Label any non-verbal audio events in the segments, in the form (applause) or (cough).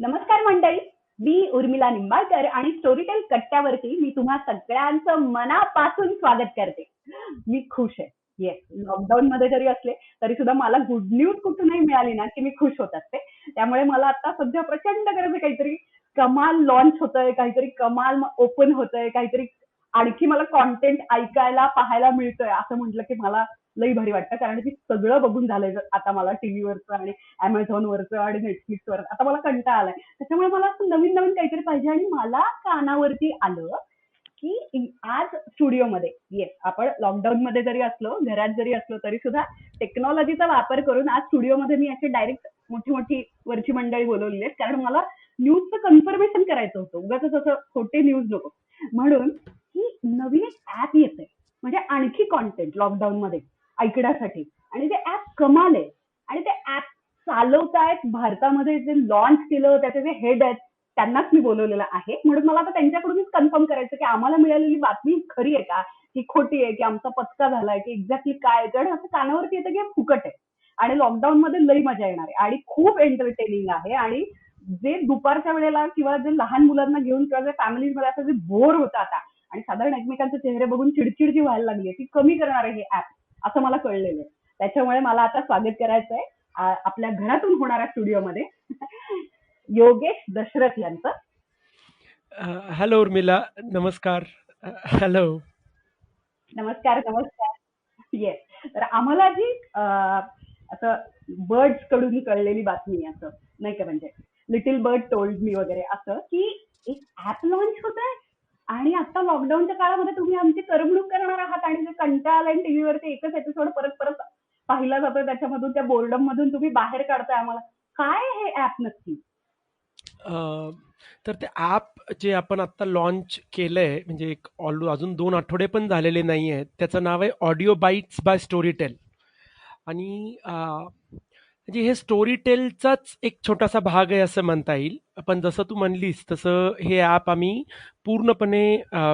नमस्कार मंडळी. मी उर्मिला निंबाळकर आणि स्टोरीटेल कट्ट्यावरती मी तुम्हा सगळ्यांचं मनापासून स्वागत करते. मी खुश आहे. येस लॉकडाऊन मध्ये जरी असले तरी सुद्धा मला गुड न्यूज कुठूनही मिळाली ना की मी खुश होत असते त्यामुळे मला आता सध्या प्रचंड गरज आहे काहीतरी कमाल लॉन्च होतंय काहीतरी कमाल ओपन होतंय काहीतरी आणखी मला कॉन्टेंट ऐकायला पाहायला मिळतोय असं म्हटलं की मला लई भारी वाटतं. कारण की सगळं बघून झालंय आता मला टीव्हीवरचं आणि अमेझॉनवरचं आणि नेटफ्लिक्सवर आता मला कंटाळा आलाय. त्याच्यामुळे मला असं नवीन नवीन काहीतरी पाहिजे. आणि मला कानावरती आलं की आज स्टुडिओमध्ये येस आपण लॉकडाऊन मध्ये जरी असलो घरात जरी असलो तरी सुद्धा टेक्नॉलॉजीचा वापर करून आज स्टुडिओमध्ये मी अशी डायरेक्ट मोठी मोठी वरची मंडळी बोलवली आहेत. कारण मला न्यूजचं कन्फर्मेशन करायचं होतं. उगाच असं खोटे न्यूज नको. म्हणून नवीन एक ऍप येते म्हणजे आणखी कॉन्टेंट लॉकडाऊन मध्ये ऐकण्यासाठी. आणि ते ऍप कमाल आहे. आणि ते ऍप चालवतायत भारतामध्ये जे लॉन्च केलं त्याचे जे हेड आहेत त्यांनाच मी बोलवलेलं आहे. म्हणून मला आता त्यांच्याकडूनच कन्फर्म करायचं की आम्हाला मिळालेली बातमी खरी आहे का? की खोटी आहे की आमचा पत्का झालाय की एक्झॅक्टली काय कारण असं कानावरती येतं की फुकट आहे. आणि लॉकडाऊन मध्ये लई मजा येणार आहे. आणि खूप एंटरटेनिंग आहे. आणि जे दुपारच्या वेळेला किंवा जे लहान मुलांना घेऊन किंवा जे फॅमिली मध्ये असं जे बोर होतं आता आणि साधारण एकमेकांचे चेहरे बघून चिडचिड जी व्हायला लागली ती कमी करणार आहे हे ऍप असं मला कळलेलं आहे. त्याच्यामुळे मला आता स्वागत करायचं आहे आपल्या घरातून होणाऱ्या स्टुडिओमध्ये (laughs) योगेश दशरथ यांचं. हॅलो उर्मिला नमस्कार. हॅलो. नमस्कार नमस्कार. येस तर आम्हाला जी असं बर्ड्सकडून कळलेली बातमी असं नाही का म्हणजे? लिटिल बर्ड टोल्ड मी वगैरे असं की एक ऍप लॉन्च होत आहे आणि आता लॉकडाऊनच्या काळामध्ये तुम्ही आमची करमणूक करणार आहात आणि जे कंटाळा आलाय टीव्हीवरती एकच एपिसोड परत परत पाहिला जातोय. त्याच्यामधून त्या बोर्डम मधून तुम्ही बाहेर काढताय आम्हाला. काय हे ऍप नक्की? तर ते ॲप जे आपण आत्ता लॉन्च केलं आहे म्हणजे एक ऑल अजून दोन आठवडे पण झालेले नाही आहेत त्याचं नाव आहे audio bytes by story tell आणि म्हणजे हे स्टोरीटेलचाच एक छोटासा भाग आहे असं म्हणता येईल. पण जसं तू म्हणलीस तसं हे ॲप आम्ही पूर्णपणे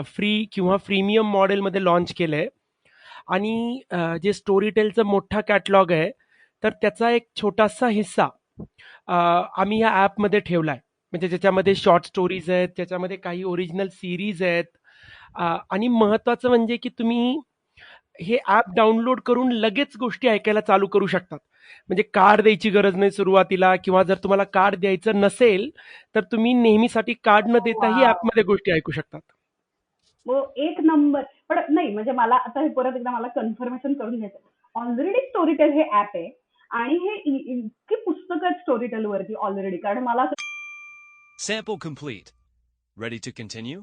फ्री किंवा फ्रीमियम मॉडेलमध्ये लॉन्च केलं आहे आणि जे जे स्टोरीटेलचं मोठा कॅटलॉग आहे तर त्याचा एक छोटासा हिस्सा आम्ही या ॲपमध्ये ठेवला आहे म्हणजे ज्याच्यामध्ये शॉर्ट स्टोरीज आहेत त्याच्यामध्ये काही ओरिजिनल सिरीज आहेत. आणि महत्त्वाचं म्हणजे की तुम्ही हे ॲप डाउनलोड करून लगेच गोष्टी ऐकायला चालू करू शकतात म्हणजे कार्ड द्यायची गरज नाही सुरुवातीला किंवा जर तुम्हाला कार्ड द्यायचं नसेल तर तुम्ही नेहमीसाठी कार्ड न देताही Wow. ॲपमध्ये गोष्टी ऐकू शकतात हो एक नंबर पण नाही म्हणजे मला आता हे परत एकदा मला कन्फर्मेशन करून घ्यायचं ऑलरेडी स्टोरीटेल हे ऍप आहे आणि हे इतकी पुस्तकं आहेत स्टोरीटेल वरती ऑलरेडी कारण मला Sample complete. Ready to continue?